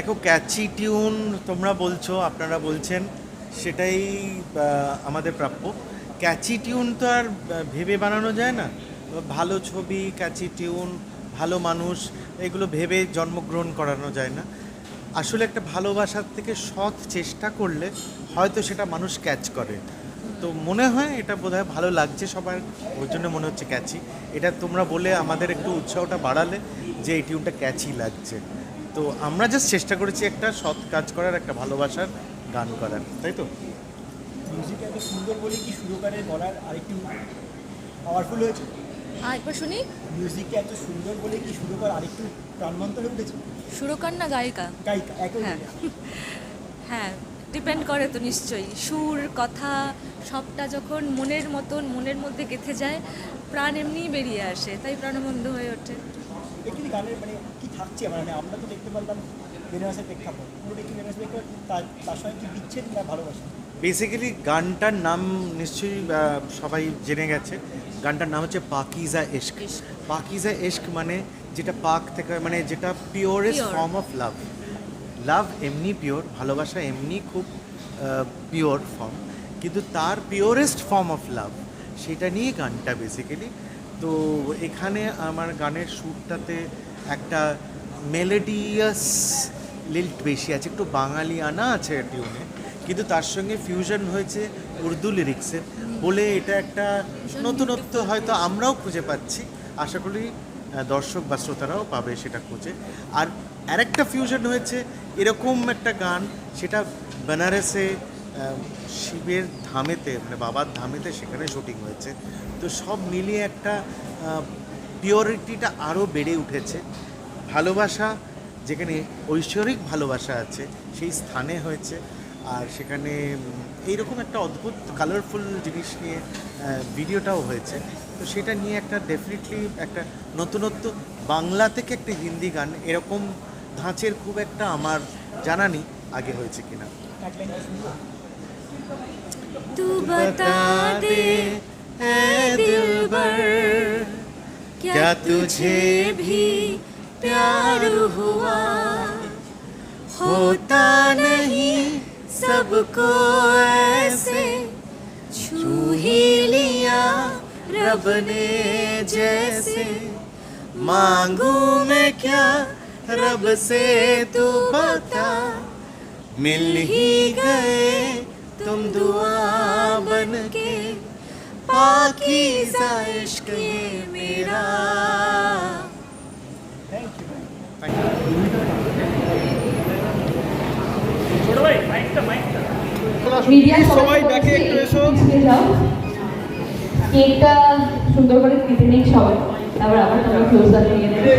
দেখো ক্যাচি টিউন তোমরা বলছো, আপনারা বলছেন, সেটাই আমাদের প্রাপ্য। ক্যাচি টিউন তো আর ভেবে বানানো যায় না। ভালো ছবি ক্যাচি টিউন ভালো মানুষ, এগুলো ভেবে জন্মগ্রহণ করানো যায় না। আসলে একটা ভালোবাসার থেকে সৎ চেষ্টা করলে হয়তো সেটা মানুষ ক্যাচ করে। তো মনে হয় এটা বোধহয় ভালো লাগছে সবার ওই জন্য মনে হচ্ছে ক্যাচি এটা তোমরা বলে আমাদের একটু উৎসাহটা বাড়ালে যে এই টিউনটা ক্যাচি লাগছে। তো আমরা জাস্ট চেষ্টা করেছি একটা সৎ কাজ করার একটা ভালোবাসার গান করার তাই তো? মিউজিক এত সুন্দর বলে কি সুরকারের গলার আরেকটু পাওয়ারফুল হয়েছে? আর একবার শুনি মিউজিকটা এত সুন্দর বলে কি সুরকার আরেকটু প্রাণবন্ত হয়ে উঠেছে? সুরকার না গায়িকা? গায়িকা একই হ্যাঁ। হ্যাঁ ডিপেন্ড করে তো নিশ্চয়ই। সুর কথা সবটা যখন মনের মতন মনের মধ্যে গেঁথে যায় প্রাণ এমনিই বেরিয়ে আসে তাই প্রাণবন্ধ হয়ে ওঠে। গানের মানে থাকছে মানে আমরা তো দেখতে পারলাম বেনারসের প্রেক্ষাপট। পুরোটা কি বেনারসের প্রেক্ষাপট? তার তার সঙ্গে কি বিচ্ছেদ না ভালোবাসা? বেসিক্যালি গানটার নাম নিশ্চয়ই সবাই জেনে গেছে। গানটার নাম হচ্ছে পাকিজা এশক পাকিজা এশক মানে যেটা পাক থেকে মানে যেটা purest form of love love এমনি পিওর ভালোবাসা এমনি খুব পিওর ফর্ম কিন্তু তার পিওরেস্ট ফর্ম অফ লাভ সেটা নিয়ে গানটা বেসিক্যালি তো এখানে আমার গানের সুরটাতে একটা মেলোডিয়াস লিল্ট বেশি আছে, একটু বাঙালি আনা আছে টিউনে কিন্তু তার সঙ্গে ফিউশন হয়েছে উর্দু লিরিক্সের বলে এটা একটা নতুনত্ব হয়তো আমরাও খুঁজে পাচ্ছি, আশা করি দর্শক বা শ্রোতারাও পাবে সেটা খুঁজে। আর আরেকটা ফিউশন হয়েছে, এরকম একটা গান, সেটা বেনারসে শিবের ধামেতে মানে বাবার ধামেতে সেখানে শুটিং হয়েছে। তো সব মিলিয়ে একটা পিওরিটিটা আরও বেড়ে উঠেছে। ভালোবাসা, যেখানে ঐশ্বরিক ভালোবাসা আছে, সেই স্থানে হয়েছে। আর সেখানে এইরকম একটা অদ্ভুত কালারফুল জিনিস নিয়ে ভিডিওটাও হয়েছে। তো সেটা নিয়ে একটা ডেফিনেটলি একটা নতুনত্ব। বাংলা থেকে একটা হিন্দি গান, এরকম ধাঁচের খুব একটা আমার জানা নেই, আগে হয়েছে কিনা। তু বতা দে क्या तुझे भी प्यार हुआ? होता नहीं सबको ऐसे। छू ही लिया रब ने जैसे। मांगू मैं क्या रब से तू बता? मिल ही गए तुम दुआ बन के। पाकीज़ा इश्क ये मेरा। সবাই দেখে একটু এসো। কেকটা সুন্দর করে কেটে নিক সবাই। তারপর আবার তোমরা ক্লোজ আপ নিয়ে নেবে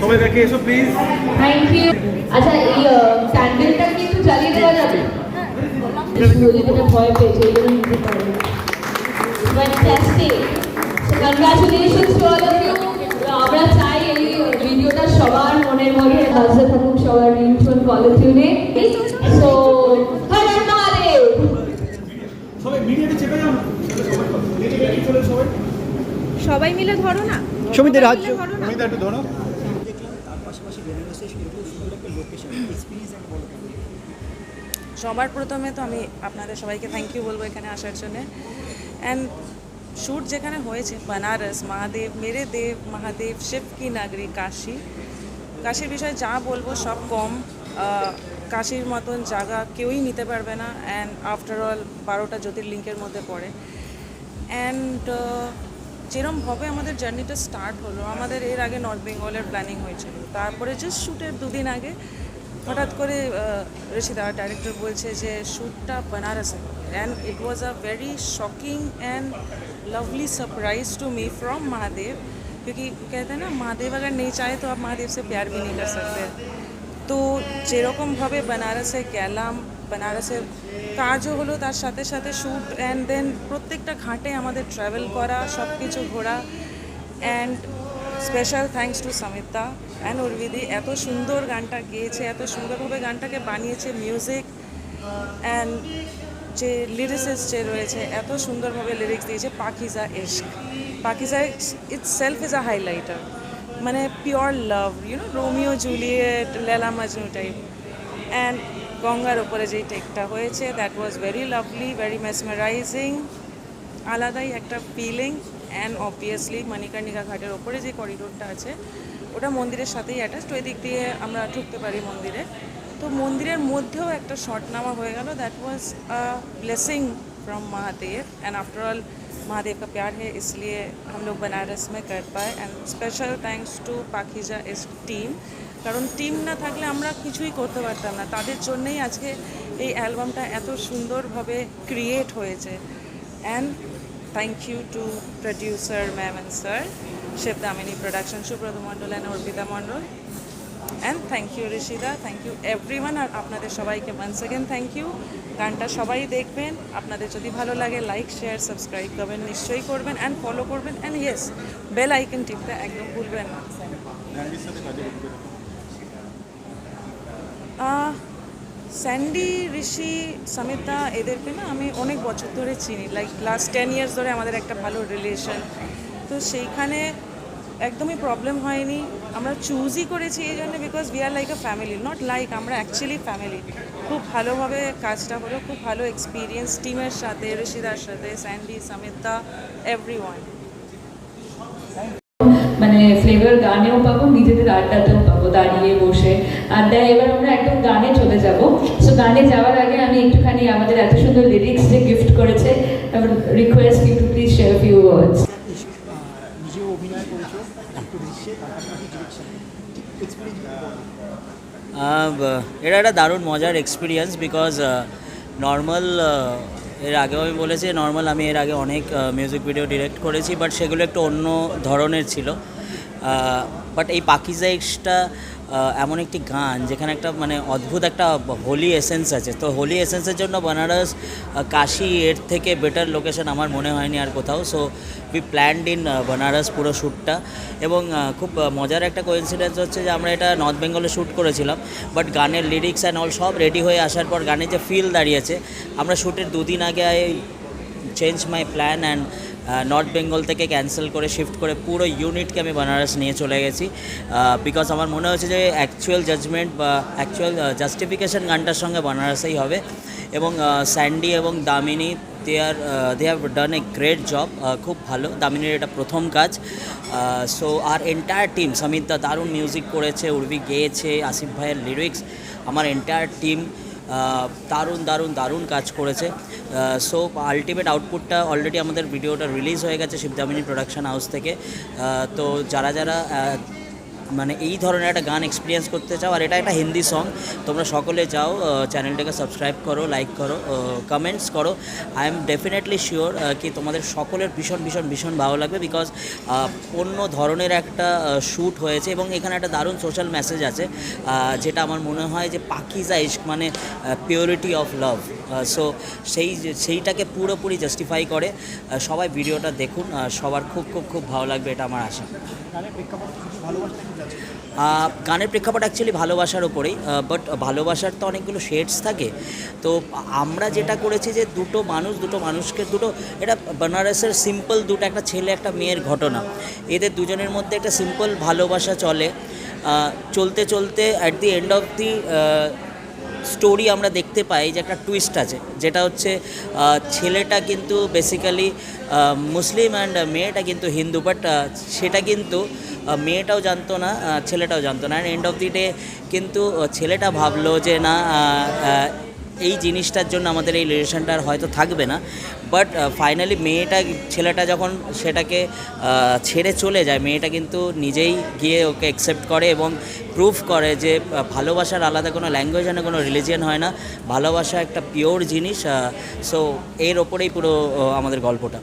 সবাই দেখে এসো প্লিজ থ্যাংক ইউ আচ্ছা এই ক্যান্ডেলটা কি একটু জ্বালিয়ে দেওয়া যাবে? ভয় পেয়েছে এই জন্য নিতে পারবে fantastic congratulations to all of you আমরা চাই এই ভিডিওটা সবার মনের মধ্যে থাকুক সবার রিংটোন কলেটিউনে সো হর হর মহাদেব সবাই মিডিয়াতে চেপে যাও না মিডিয়াতে চলে সবাই সবাই মিলে ধরো না? সমিতির হাত তুমি একটু ধরো। সবার প্রথমে তো আমি আপনাদের সবাইকে থ্যাংক ইউ বলব এখানে আসার জন্যে। অ্যান্ড শ্যুট যেখানে হয়েছে বানারস মহাদেব মেরে দেব মহাদেব শিব কি নাগরী কাশী কাশির বিষয়ে যা বলব সব কম। কাশীর মতন জায়গা কেউই নিতে পারবে না। অ্যান্ড আফটার অল বারোটা জ্যোতির্লিঙ্গের মধ্যে পড়ে। অ্যান্ড যেরমভাবে আমাদের জার্নিটা স্টার্ট হলো আমাদের এর আগে নর্থ বেঙ্গলের প্ল্যানিং হয়েছিল তারপরে জাস্ট শ্যুটের দুদিন আগে হঠাৎ করে ঋষিদা ডাইরেক্টর বলছে যে শ্যুটটা Banarase and it was a very shocking and lovely surprise to me from Mahadev क्योंकि कहते हैं ना महादेव अगर नहीं चाहे तो आप महादेव से प्यार भी नहीं कर सकते তো যেরকমভাবে বেনারসে গেলাম বেনারসের কাজও হলো, তার সাথে সাথে শ্যুট অ্যান্ড দেন প্রত্যেকটা ঘাটে আমাদের ট্রাভেল করা সব কিছু ঘোরা and special thanks to Samita and উর্বিদি এত সুন্দর গানটা গেয়েছে, এত সুন্দরভাবে গানটাকে বানিয়েছে মিউজিক অ্যান্ড যে লিরিসিস যে রয়েছে, এত সুন্দরভাবে লিরিক্স দিয়েছে Pakeezah Ishq Pakeezah it's self is a highlighter মানে pure love you know Romeo Juliet Laila Majnu type and গঙ্গার ওপরে যেই টেকটা হয়েছে that was very lovely very mesmerizing আলাদাই একটা ফিলিং অ্যান্ড অবভিয়াসলি মণিকর্ণিকা ঘাটের ওপরে যে করিডোরটা আছে ওটা মন্দিরের সাথেই অ্যাটাচড ওই দিক দিয়ে আমরা ঢুকতে পারি মন্দিরে তো মন্দিরের মধ্যেও একটা শট নেওয়া হয়ে গেল that was a blessing from Mahadev and after all Mahadev का प्यार है इसलिए हम लोग बनारस में कर पाए and special thanks to Pakhija is team কারণ টিম না থাকলে আমরা কিছুই করতে পারতাম না। তাদের জন্যেই আজকে এই অ্যালবামটা এত সুন্দরভাবে ক্রিয়েট হয়েছে। And thank you to producer ma'am and sir chef Damini production Subrata Mondal and Arpita Mondal and thank you Rishida thank you everyone আর আপনাদের সবাইকে ওয়ান্স সেকেন্ড থ্যাংক ইউ গানটা সবাই দেখবেন, আপনাদের যদি ভালো লাগে লাইক শেয়ার সাবস্ক্রাইব করবেন নিশ্চয়ই করবেন অ্যান্ড ফলো করবেন। অ্যান্ড ইয়েস বেল আইকন টিপতে একদম ভুলবেন না। স্যান্ডি, ঋষি, সমিতা এদেরকে না আমি অনেক বছর ধরে চিনি। লাইক লাস্ট টেন ইয়ার্স ধরে আমাদের একটা ভালো রিলেশন তো সেইখানে একদমই প্রবলেম হয়নি। আমরা চুজই করেছি এই জন্য because we are like a family not like আমরা অ্যাকচুয়ালি ফ্যামিলি খুব ভালোভাবে কাজটা হলো, খুব ভালো এক্সপিরিয়েন্স টিমের সাথে, ঋষিদার সাথে, স্যান্ডি, সমিতা এভরি ওয়ান মানে ফ্লেভার গানেও পাবো, নিজেদের আড্ডাতেও দাঁড়িয়ে বসে। আড্ডায় এবার আমরা একদম গানে চলে যাব। সো গানে যাওয়ার আগে আমি একটুখানি আমাদের এত সুন্দর লিরিক্স যে গিফট করেছে request you to please share few words এটা একটা দারুণ মজার এক্সপিরিয়েন্স বিকজ নর্মাল এর আগেও আমি বলেছি নর্মাল আমি এর আগে অনেক মিউজিক ভিডিও ডিরেক্ট করেছি বাট সেগুলো একটু অন্য ধরনের ছিল। বাট এই পাকিজাইক্সটা এমন একটি গান যেখানে একটা মানে অদ্ভুত একটা হোলি এসেন্স আছে। তো হোলি এসেন্সের জন্য বেনারস কাশি এর থেকে বেটার লোকেশন আমার মনে হয়নি আর কোথাও। So we planned in Benaras পুরো শ্যুটটা এবং খুব মজার একটা কোইন্সিডেন্স হচ্ছে যে আমরা এটা নর্থ বেঙ্গলে শ্যুট করেছিলাম। বাট গানের লিরিক্স অ্যান্ড অল সব রেডি হয়ে আসার পর গানের যে ফিল দাঁড়িয়েছে, আমরা শ্যুটের দুদিন আগে I change my plan and north Bengal থেকে ক্যান্সেল করে শিফট করে পুরো ইউনিটকে আমি বেনারস নিয়ে চলে গেছি। বিকজ আমার মনে হচ্ছে যে অ্যাকচুয়াল জাজমেন্ট বা অ্যাকচুয়াল জাস্টিফিকেশন গানটার সঙ্গে বেনারসেই হবে। এবং স্যান্ডি এবং Damini they are they have done a great job খুব ভালো। দামিনীর এটা প্রথম কাজ। সো আর এন্টায়ার টিম দা দারুণ মিউজিক করেছে উর্বি গেয়েছে আসিফ ভাইয়ের লিরিক্স আমার এন্টায়ার টিম দারুণ দারুণ দারুণ কাজ করেছে। সো আলটিমেট আউটপুটটা অলরেডি আমাদের ভিডিওটা রিলিজ হয়ে গেছে শিবদামিনী প্রোডাকশান হাউস থেকে। তো যারা যারা মানে এই ধরনের একটা গান এক্সপিরিয়েন্স করতে চাও, আর এটা একটা হিন্দি সং তোমরা সকলে যাও চ্যানেলটাকে সাবস্ক্রাইব করো লাইক করো কমেন্টস করো। আই এম ডেফিনেটলি শিওর কি তোমাদের সকলের ভীষণ ভীষণ ভীষণ ভালো লাগবে বিকজ অন্য ধরনের একটা শ্যুট হয়েছে এবং এখানে একটা দারুণ সোশ্যাল মেসেজ আছে যেটা আমার মনে হয় যে পাকিজা ইস্ক মানে পিওরিটি অফ লাভ সো সেই সেইটাকে পুরোপুরি জাস্টিফাই করে সবাই ভিডিওটা দেখুন সবার খুব খুব খুব ভালো লাগবে এটা আমার আশা। গানের প্রেক্ষাপট অ্যাকচুয়ালি ভালোবাসার ওপরেই বাট ভালোবাসার তো অনেকগুলো শেডস থাকে। তো আমরা যেটা করেছি যে দুটো মানুষ দুটো মানুষকে দুটো এটা বেনারসের সিম্পল দুটো একটা ছেলে একটা মেয়ের ঘটনা। এদের দুজনের মধ্যে একটা সিম্পল ভালোবাসা চলে। চলতে চলতে at the end of the story আমরা দেখতে পাই যে একটা টুইস্ট আছে, যেটা হচ্ছে ছেলেটা কিন্তু বেসিক্যালি মুসলিম অ্যান্ড মেয়েটা কিন্তু হিন্দু বাট সেটা কিন্তু মেয়েটাও জানতো না ছেলেটাও জানতো না। And end of the day কিন্তু ছেলেটা ভাবলো যে না এই জিনিসটার জন্য আমাদের এই রিলেশনটা আর হয়তো থাকবে না। বাট ফাইনালি মেয়েটা, ছেলেটা যখন সেটাকে ছেড়ে চলে যায়, মেয়েটা কিন্তু নিজেই গিয়ে ওকে অ্যাকসেপ্ট করে এবং প্রুফ করে যে ভালোবাসার আলাদা কোনো ল্যাঙ্গুয়েজ না কোনো রিলিজিয়ান হয় না। ভালোবাসা একটা পিওর জিনিস সো এর ওপরেই পুরো আমাদের গল্পটা।